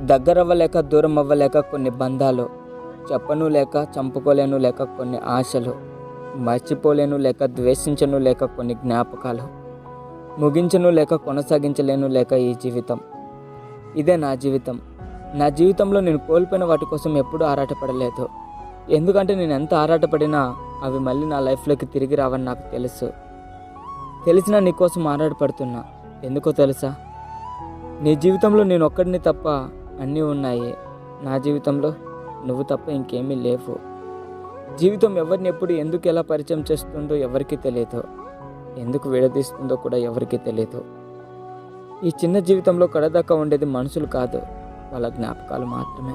దగ్గరవ్వలేక దూరం అవ్వలేక కొన్ని బంధాలు చెప్పను లేక చంపుకోలేను లేక కొన్ని ఆశలు మర్చిపోలేను లేక ద్వేషించను లేక కొన్ని జ్ఞాపకాలు ముగించను లేక కొనసాగించలేను లేక ఈ జీవితం. ఇదే నా జీవితం. నా జీవితంలో నేను కోల్పోయిన వాటి కోసం ఎప్పుడూ ఆరాటపడలేదు. ఎందుకంటే నేను ఎంత ఆరాటపడినా అవి మళ్ళీ నా లైఫ్లోకి తిరిగి రావని నాకు తెలుసు. తెలిసినా నీకోసం ఆరాటపడుతున్నా. ఎందుకో తెలుసా? నీ జీవితంలో నేను ఒక్కడిని తప్ప అన్నీ ఉన్నాయి. నా జీవితంలో నువ్వు తప్ప ఇంకేమీ లేవు. జీవితం ఎవరిని ఎప్పుడు ఎందుకు ఎలా పరిచయం చేస్తుందో ఎవరికీ తెలియదు ఎందుకు విడదీస్తుందో కూడా ఎవరికీ తెలియదు ఈ చిన్న జీవితంలో కడదాకా ఉండేది మనుషులు కాదు. వాళ్ళ జ్ఞాపకాలు మాత్రమే.